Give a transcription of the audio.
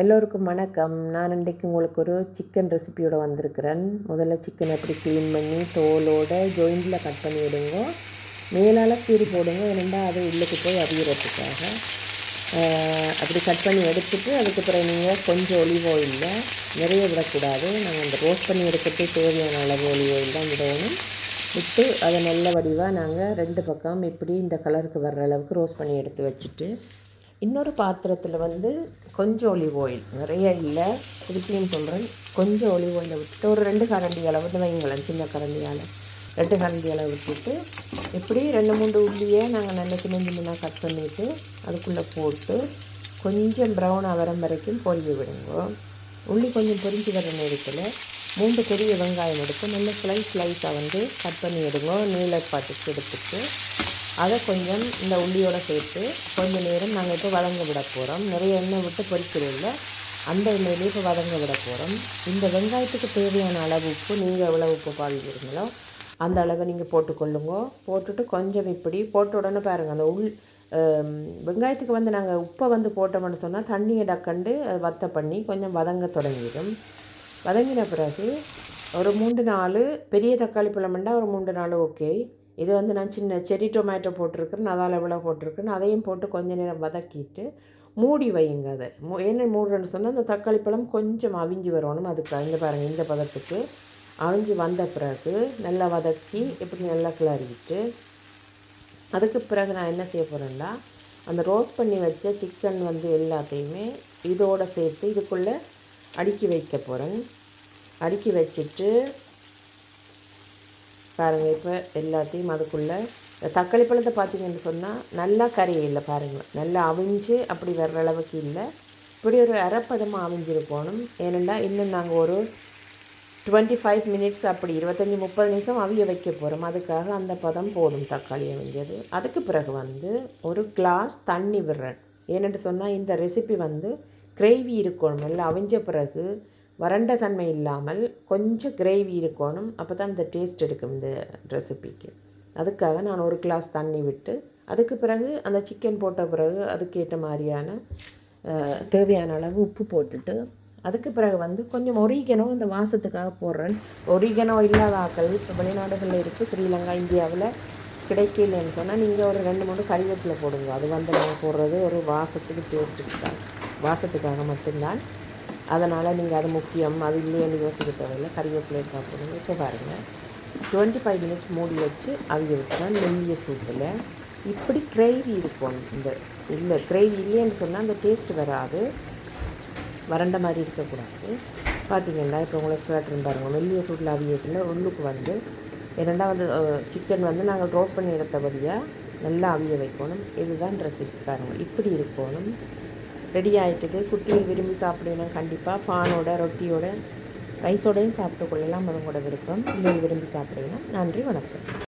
எல்லோருக்கும் வணக்கம். நான் இன்றைக்கு உங்களுக்கு ஒரு சிக்கன் ரெசிபியோடு வந்திருக்கிறேன். முதல்ல சிக்கன் எப்படி க்ளீன் பண்ணி தோலோட ஜாயிண்டில் கட் பண்ணி விடுங்க. மேலால் கீறி போடுங்க. ஏன்னா அது உள்ளுக்கு போய் அவியறதுக்காக. அப்படி கட் பண்ணி எடுத்துட்டு அதுக்கப்புறம் நீங்கள் கொஞ்சம் ஒலிவ் ஆயிலில் நிறைய விடக்கூடாது. நாங்கள் அந்த ரோஸ்ட் பண்ணி எடுக்கிறதுக்கு தேவையான அளவு ஒலிவ் ஆயில் தான் விடணும். விட்டு அதை நல்ல வடிவாக நாங்கள் ரெண்டு பக்கம் இப்படி இந்த கலருக்கு வர்ற அளவுக்கு ரோஸ்ட் பண்ணி எடுத்து வச்சுட்டு இன்னொரு பாத்திரத்தில் வந்து கொஞ்சம் ஒலிவ் ஆயில் நிறைய இல்லை. திருப்பியும் சொல்கிறேன் கொஞ்சம் ஒலிவ் ஆயிலை விட்டுட்டு ஒரு ரெண்டு கரண்டி அளவு வைங்களேன் சின்ன கரண்டியால். ரெண்டு கரண்டி அளவு விட்டுட்டு இப்படி ரெண்டு மூணு உள்ளியை நாங்கள் நல்ல சின்ன சின்னதாக கட் பண்ணிவிட்டு அதுக்குள்ளே போட்டு கொஞ்சம் ப்ரௌன் ஆகிற வரைக்கும் பொரிஞ்சு விடுங்க. உள்ளி கொஞ்சம் பொரிஞ்சு வர நேரத்தில் மூன்று பெரிய வெங்காயம் எடுத்து நல்ல ஸ்லைஸ் ஸ்லைஸாக வந்து கட் பண்ணி எடுங்க. நீளப்பாட்டுக்கு எடுத்துட்டு அதை கொஞ்சம் இந்த உள்ளியோடு சேர்த்து கொஞ்சம் நேரம் நாங்கள் இப்போ வதங்க விட போகிறோம் நிறைய எண்ணெய் விட்டு பொறிக்கிறதில்ல அந்த எண்ணெயிலே இப்போ வதங்க விட போகிறோம் இந்த வெங்காயத்துக்கு தேவையான அளவு உப்பு நீங்கள் எவ்வளோ உப்பு பாவிக்கிறீங்களோ அந்த அளவை நீங்கள் போட்டுக்கொள்ளுங்க. போட்டுட்டு கொஞ்சம் இப்படி போட்ட உடனே பாருங்கள் அந்த உள் வெங்காயத்துக்கு வந்து நாங்கள் உப்பை வந்து போட்டோம்னு சொன்னால் தண்ணியை டக்கண்டு அதை வத்த பண்ணி கொஞ்சம் வதங்க தொடங்கிடும். வதங்கின பிறகு ஒரு மூன்று நாலு பெரிய தக்காளி பழம்னா ஒரு மூன்று நாலு ஓகே இது வந்து நான் சின்ன செரி டொமேட்டோ போட்டிருக்கிறேன் அதால் எவ்வளோ போட்டிருக்கேன் அதையும் போட்டு கொஞ்ச நேரம் வதக்கிட்டு மூடி வையுங்க அதை. மூ என்ன மூடுறேன்னு சொன்னால் அந்த தக்காளி பழம் கொஞ்சம் அவிஞ்சு வரணும். அதுக்கு இந்த பாருங்கள் இந்த பதத்துக்கு அவிஞ்சு வந்த பிறகு நல்லா வதக்கி இப்படி நல்லா கிளறிவிட்டு அதுக்கு பிறகு நான் என்ன செய்ய போகிறேன்னா அந்த ரோஸ்ட் பண்ணி வச்ச சிக்கன் வந்து எல்லாத்தையுமே இதோடு சேர்த்து இதுக்குள்ளே அடுக்கி வைக்க போகிறேன் அடுக்கி வச்சுட்டு பாருங்கள் இப்போ எல்லாத்தையும் அதுக்குள்ளே தக்காளி பழத்தை பார்த்தீங்கன்னு சொன்னால் நல்லா கறி இல்லை பாருங்கள் நல்லா அவிஞ்சு அப்படி வர்ற அளவுக்கு இல்லை. இப்படி ஒரு அரைப்பதமாக அவிஞ்சிருக்கணும். ஏனென்றால் இன்னும் நாங்கள் ஒரு டுவெண்ட்டி ஃபைவ் மினிட்ஸ் அப்படி இருபத்தஞ்சி முப்பது நிமிஷம் அவிய வைக்க போகிறோம் அதுக்காக அந்த பதம் போதும் தக்காளி அவிஞ்சது. அதுக்கு பிறகு வந்து ஒரு கிளாஸ் தண்ணி விடுறேன். ஏனென்று சொன்னால் இந்த ரெசிபி வந்து கிரேவி இருக்கணும். நல்லா அவிஞ்ச பிறகு வறண்ட தன்மை இல்லாமல் கொஞ்சம் கிரேவி இருக்கணும். அப்போ தான் இந்த டேஸ்ட் எடுக்கும் இந்த ரெசிபிக்கு அதுக்காக நான் ஒரு கிளாஸ் தண்ணி விட்டு அதுக்கு பிறகு அந்த சிக்கன் போட்ட பிறகு அதுக்கேற்ற மாதிரியான தேவையான அளவு உப்பு போட்டுட்டு அதுக்கு பிறகு வந்து கொஞ்சம் ஒரிகனோ அந்த வாசத்துக்காக போடுறேன். ஒரிகனோ இல்லாத ஆக்கள் இப்போ வெளிநாடுகளில் இருக்குது ஸ்ரீலங்கா இந்தியாவில் கிடைக்கலன்னு சொன்னால் நீங்கள் ஒரு ரெண்டு மூணு கறிவேப்பிலை போடுங்க. அது வந்து நாங்கள் போடுறது ஒரு வாசத்துக்கு டேஸ்ட்டுக்கு தான். வாசத்துக்காக மட்டும்தான். அதனால் நீங்கள் அது முக்கியம். அது இல்லைன்னு யோசிக்க தேவையில்லை. கறிவேப்பிலை சாப்பிடுங்க. இப்போ பாருங்கள் டுவெண்ட்டி ஃபைவ் மினிட்ஸ் மூடி வச்சு அவிய விட்டுறேன் மெல்லிய சூட்டில் இப்படி கிரேவி இருக்கும். இந்த இல்லை கிரேவி இல்லைன்னு சொன்னால் அந்த டேஸ்ட் வராது. வறண்ட மாதிரி இருக்கக்கூடாது. பார்த்தீங்கன்னா இப்போ உங்களுக்கு கேட்டுருந்து பாருங்கள் மெல்லிய சூட்டில் அவியத்தில் உள்ளுக்கு வந்து இரண்டாவது சிக்கன் வந்து நாங்கள் ரோஸ்ட் பண்ணி எடுத்தபடியாக நல்லா அவிய வைக்கணும். இதுதான் ரெசிபி பாருங்கள் இப்படி இருக்கணும். ரெடி ஆகிட்டுது குட்டிகள் விரும்பி சாப்பிடணும் கண்டிப்பாக பானோட ரொட்டியோட ரைஸோடையும் சாப்பிட்டு கொள்ளலாம். அவங்க விருப்பம். இல்லை விரும்பி சாப்பிடணும் நன்றி வணக்கம்.